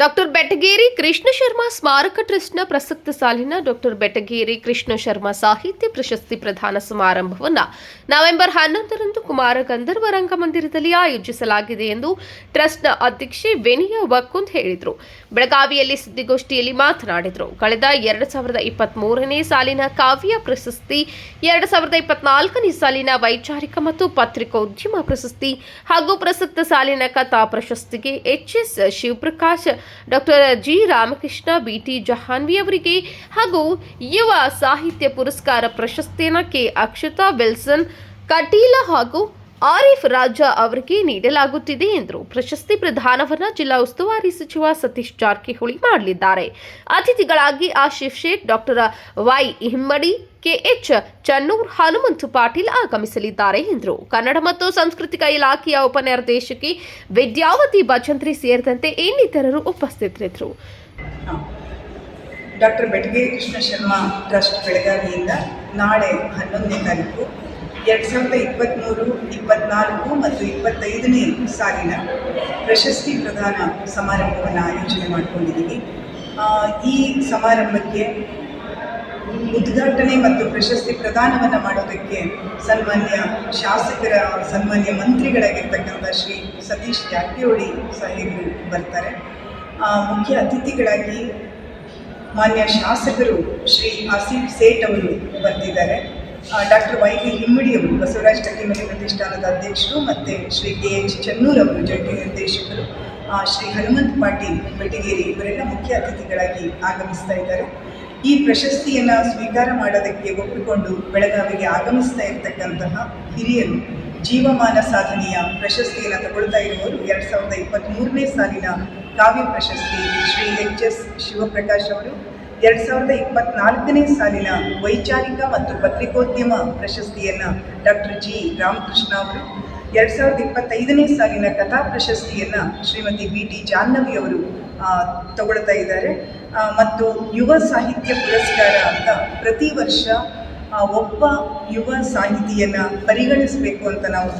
Doctor Betageri Krishna Sharma ಸ್ಮಾರಕ ಟ್ರಸ್ಟ್ನ ಪ್ರಸಕ್ತ ಸಾಲಿನ ಡಾಕ್ಟರ್ ಬೆಟಗೇರಿ ಕೃಷ್ಣ ಶರ್ಮಾ ಸಾಹಿತ್ಯ ಪ್ರಶಸ್ತಿ ಪ್ರದಾನ ಸಮಾರಂಭವನ್ನು ನವೆಂಬರ್ ಹನ್ನೊಂದರಂದು ಕುಮಾರ ಗಂಧರ್ವ ರಂಗಮಂದಿರದಲ್ಲಿ ಆಯೋಜಿಸಲಾಗಿದೆ ಎಂದು ಟ್ರಸ್ಟ್ನ ಅಧ್ಯಕ್ಷೆ ವೆನಿಯಾ ವಕ್ಕುಂದ್ ಹೇಳಿದರು. ಬೆಳಗಾವಿಯಲ್ಲಿ ಸುದ್ದಿಗೋಷ್ಠಿಯಲ್ಲಿ ಮಾತನಾಡಿದರು. ಕಳೆದ ಎರಡು ಸಾವಿರದ ಇಪ್ಪತ್ಮೂರನೇ ಸಾಲಿನ ಕಾವ್ಯ ಪ್ರಶಸ್ತಿ, ಎರಡು ಸಾವಿರದ ಇಪ್ಪತ್ನಾಲ್ಕನೇ ಸಾಲಿನ ವೈಚಾರಿಕ ಮತ್ತು ಪತ್ರಿಕೋದ್ಯಮ ಪ್ರಶಸ್ತಿ ಹಾಗೂ ಪ್ರಸಕ್ತ ಸಾಲಿನ ಕಥಾ ಪ್ರಶಸ್ತಿಗೆ HS Shivaprakash doctor G Ramakrishna, BT Jahnavi ಅವರಿಗೆ ಹಾಗೂ ಯುವ ಸಾಹಿತ್ಯ ಪುರಸ್ಕಾರ ಪ್ರಶಸ್ತಿಯನ್ನು ಕೆ ಅಕ್ಷತಾ ವಿಲ್ಸನ್, ಕಟೀಲ ಹಾಗೂ ಆರಿಫ್ ರಾಜಾ ಅವರಿಗೆ ನೀಡಲಾಗುತ್ತಿದೆ ಎಂದರು ಪ್ರಶಸ್ತಿ ಪ್ರದಾನವನ್ನ ಜಿಲ್ಲಾ ಉಸ್ತುವಾರಿ ಸಚಿವ ಸತೀಶ್ ಜಾರಕಿಹೊಳಿ ಮಾಡಲಿದ್ದಾರೆ. ಅತಿಥಿಗಳಾಗಿ Asif Sheikh, doctor Y Himmadi, KH Channur, Hanumanthu Patil ಆಗಮಿಸಲಿದ್ದಾರೆ ಎಂದರು. ಕನ್ನಡ ಮತ್ತು ಸಾಂಸ್ಕೃತಿಕ ಇಲಾಖೆಯ ಉಪನಿರ್ದೇಶಕಿ ವಿದ್ಯಾವತಿ ಭಜಂತ್ರಿ ಸೇರಿದಂತೆ ಇನ್ನಿತರರು ಉಪಸ್ಥಿತರಿದ್ದರು. ಡಾಕ್ಟರ್ ಬೆಟಗಿರಿ ಕೃಷ್ಣ ಶರ್ಮಾ ಟ್ರಸ್ಟ್ ಬೆಳಗಾವಿಯಿಂದ ನಾಳೆ ಹನ್ನೊಂದನೇ ತಾರೀಕು ಎರಡು ಸಾವಿರದ ಇಪ್ಪತ್ತ್ಮೂರು ಇಪ್ಪತ್ನಾಲ್ಕು ಮತ್ತು ಇಪ್ಪತ್ತೈದನೇ ಸಾಲಿನ ಪ್ರಶಸ್ತಿ ಪ್ರದಾನ ಸಮಾರಂಭವನ್ನು ಆಯೋಜನೆ ಮಾಡಿಕೊಂಡಿದ್ದೀವಿ. ಈ ಸಮಾರಂಭಕ್ಕೆ ಉದ್ಘಾಟನೆ ಮತ್ತು ಪ್ರಶಸ್ತಿ ಪ್ರದಾನವನ್ನು ಮಾಡೋದಕ್ಕೆ ಸನ್ಮಾನ್ಯ ಶಾಸಕರ, ಸನ್ಮಾನ್ಯ ಮಂತ್ರಿಗಳಾಗಿರ್ತಕ್ಕಂಥ ಶ್ರೀ ಸತೀಶ್ ಜಾರಕಿಹೊಳಿ ಸಾಹೇಬರು ಬರ್ತಾರೆ. ಮುಖ್ಯ ಅತಿಥಿಗಳಾಗಿ ಮಾನ್ಯ ಶಾಸಕರು ಶ್ರೀ ಆಸೀಫ್ ಸೇಠ್ ಅವರು ಬರ್ತಿದ್ದಾರೆ. ಡಾಕ್ಟರ್ ವೈ ಕೆ ಹಿಮ್ಮಡಿ ಅವರು ಬಸವರಾಜ ಕಟ್ಟಿಮನೆ ಪ್ರತಿಷ್ಠಾನದ ಅಧ್ಯಕ್ಷರು ಮತ್ತು ಶ್ರೀ ಕೆ ಎಚ್ ಚನ್ನೂರ್ ಅವರು ಜಂಟಿ ನಿರ್ದೇಶಕರು. ಶ್ರೀ ಹನುಮಂತ್ ಪಾಟೀಲ್ ಬೆಟಗೇರಿ ಇವರೆಲ್ಲ ಮುಖ್ಯ ಅತಿಥಿಗಳಾಗಿ ಆಗಮಿಸ್ತಾ ಇದ್ದಾರೆ. ಈ ಪ್ರಶಸ್ತಿಯನ್ನು ಸ್ವೀಕಾರ ಮಾಡೋದಕ್ಕೆ ಒಪ್ಪಿಕೊಂಡು ಬೆಳಗಾವಿಗೆ ಆಗಮಿಸ್ತಾ ಇರತಕ್ಕಂತಹ ಹಿರಿಯರು, ಜೀವಮಾನ ಸಾಧನೆಯ ಪ್ರಶಸ್ತಿಯನ್ನು ತಗೊಳ್ತಾ ಇರುವವರು ಎರಡು ಸಾವಿರದ ಇಪ್ಪತ್ತ್ಮೂರನೇ ಸಾಲಿನ ಕಾವ್ಯ ಪ್ರಶಸ್ತಿ ಶ್ರೀ ಎಚ್ ಎಸ್ ಶಿವಪ್ರಕಾಶ್ ಅವರು ಎರಡು ಸಾವಿರದ ಇಪ್ಪತ್ನಾಲ್ಕನೇ ಸಾಲಿನ ವೈಚಾರಿಕ ಮತ್ತು ಪತ್ರಿಕೋದ್ಯಮ ಪ್ರಶಸ್ತಿಯನ್ನು ಡಾಕ್ಟರ್ ಜಿ. ರಾಮಕೃಷ್ಣ ಅವರು, ಎರಡು ಸಾವಿರದ ಇಪ್ಪತ್ತೈದನೇ ಸಾಲಿನ ಕಥಾ ಪ್ರಶಸ್ತಿಯನ್ನು ಶ್ರೀಮತಿ ಬಿ. ಟಿ. ಜಾಹ್ನವಿ ಅವರು ತಗೊಳ್ತಾ ಇದ್ದಾರೆ. ಮತ್ತು ಯುವ ಸಾಹಿತ್ಯ ಪುರಸ್ಕಾರ ಅಂತ ಪ್ರತಿ ವರ್ಷ ಒಬ್ಬ ಯುವ ಸಾಹಿತಿಯನ್ನು ಪರಿಗಣಿಸಬೇಕು ಅಂತ ನಾವು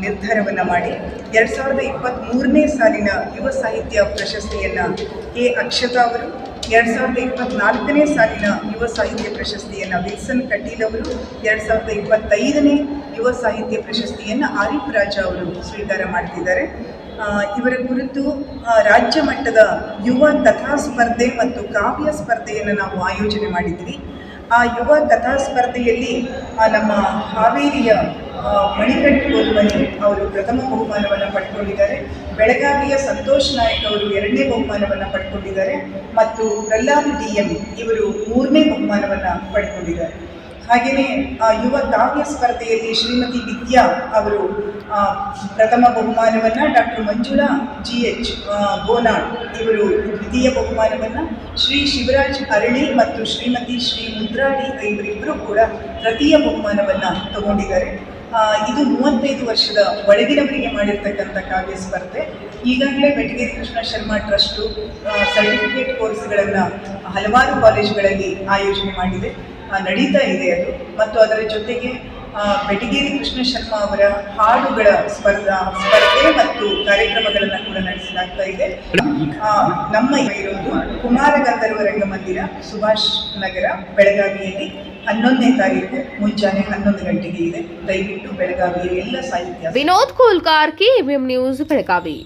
ನಿರ್ಧಾರವನ್ನು ಮಾಡಿ ಎರಡು ಸಾವಿರದ ಇಪ್ಪತ್ತ್ಮೂರನೇ ಸಾಲಿನ ಯುವ ಸಾಹಿತ್ಯ ಪ್ರಶಸ್ತಿಯನ್ನು ಕೆ. ಅಕ್ಷತಾ ಅವರು ಎರಡು ಸಾವಿರದ ಇಪ್ಪತ್ನಾಲ್ಕನೇ ಸಾಲಿನ ಯುವ ಸಾಹಿತ್ಯ ಪ್ರಶಸ್ತಿಯನ್ನು ವಿಲ್ಸನ್ ಕಟೀಲ್ ಅವರು, ಎರಡು ಸಾವಿರದ ಇಪ್ಪತ್ತೈದನೇ ಯುವ ಸಾಹಿತ್ಯ ಪ್ರಶಸ್ತಿಯನ್ನು ಆರಿಫ್ ರಾಜ ಅವರು ಸ್ವೀಕಾರ ಮಾಡ್ತಿದ್ದಾರೆ. ಇವರ ಕುರಿತು ರಾಜ್ಯ ಮಟ್ಟದ ಯುವ ಕಥಾ ಸ್ಪರ್ಧೆ ಮತ್ತು ಕಾವ್ಯ ಸ್ಪರ್ಧೆಯನ್ನು ನಾವು ಆಯೋಜನೆ ಮಾಡಿದ್ವಿ. ಆ ಯುವ ಕಥಾ ಸ್ಪರ್ಧೆಯಲ್ಲಿ ನಮ್ಮ ಹಾವೇರಿಯ ಮಣಿಕಂಠ ಗೋಲ್ಮನಿ ಅವರು ಪ್ರಥಮ ಬಹುಮಾನವನ್ನು ಪಡ್ಕೊಂಡಿದ್ದಾರೆ. ಬೆಳಗಾವಿಯ ಸಂತೋಷ್ ನಾಯಕ್ ಅವರು ಎರಡನೇ ಬಹುಮಾನವನ್ನು ಪಡ್ಕೊಂಡಿದ್ದಾರೆ. ಮತ್ತು ಪ್ರಹ್ಲಾದ್ ಡಿ ಎಂ ಇವರು ಮೂರನೇ ಬಹುಮಾನವನ್ನು ಪಡ್ಕೊಂಡಿದ್ದಾರೆ. ಹಾಗೆಯೇ ಯುವ ಕಾವ್ಯ ಸ್ಪರ್ಧೆಯಲ್ಲಿ ಶ್ರೀಮತಿ ವಿದ್ಯಾ ಅವರು ಪ್ರಥಮ ಬಹುಮಾನವನ್ನು doctor Manjula G H Bonad ಇವರು ದ್ವಿತೀಯ ಬಹುಮಾನವನ್ನು, ಶ್ರೀ ಶಿವರಾಜ್ ಅರಳಿ ಮತ್ತು ಶ್ರೀಮತಿ ಶ್ರೀ ಮುದ್ರಾಡಿ ಇವರಿಬ್ಬರು ಕೂಡ ತೃತೀಯ ಬಹುಮಾನವನ್ನು ತಗೊಂಡಿದ್ದಾರೆ. ಇದು ಮೂವತ್ತೈದು ವರ್ಷದ ಒಳಗಿನವರಿಗೆ ಮಾಡಿರ್ತಕ್ಕಂಥ ಕಾವ್ಯ ಸ್ಪರ್ಧೆ. ಈಗಾಗಲೇ ಬೆಟಗೇರಿ ಕೃಷ್ಣ ಶರ್ಮಾ ಟ್ರಸ್ಟು ಸರ್ಟಿಫಿಕೇಟ್ ಕೋರ್ಸ್ಗಳನ್ನು ಹಲವಾರು ಕಾಲೇಜುಗಳಲ್ಲಿ ಆಯೋಜನೆ ಮಾಡಿದೆ. ನಡೀತಾ ಇದೆ ಅದು. ಮತ್ತು ಅದರ ಜೊತೆಗೆ ಬೆಟಗೇರಿ ಕೃಷ್ಣ ಶರ್ಮಾ ಅವರ ಹಾಡುಗಳ ಸ್ಪರ್ಧಾ, ಸ್ಪರ್ಧೆ ಮತ್ತು ಕಾರ್ಯಕ್ರಮಗಳನ್ನು ಕೂಡ ನಡೆಸಲಾಗ್ತಾ ಇದೆ. ನಮ್ಮ ಇರೋದು ಕುಮಾರ ಗಂಧರ್ವ ರಂಗಮಂದಿರ, ಸುಭಾಷ್ ನಗರ, ಬೆಳಗಾವಿಯಲ್ಲಿ. ಹನ್ನೊಂದನೇ ತಾರೀಕು ಮುಂಜಾನೆ ಹನ್ನೊಂದು ಗಂಟೆಗೆ ಇದೆ. ದಯವಿಟ್ಟು ಬೆಳಗಾವಿ ಎಲ್ಲ ಸಾಹಿತ್ಯ ವಿನೋದ್ ಕೋಲ್ಕಾರ್ ಕಿ ಎಂಎಂ ನ್ಯೂಸ್, ಬೆಳಗಾವಿ.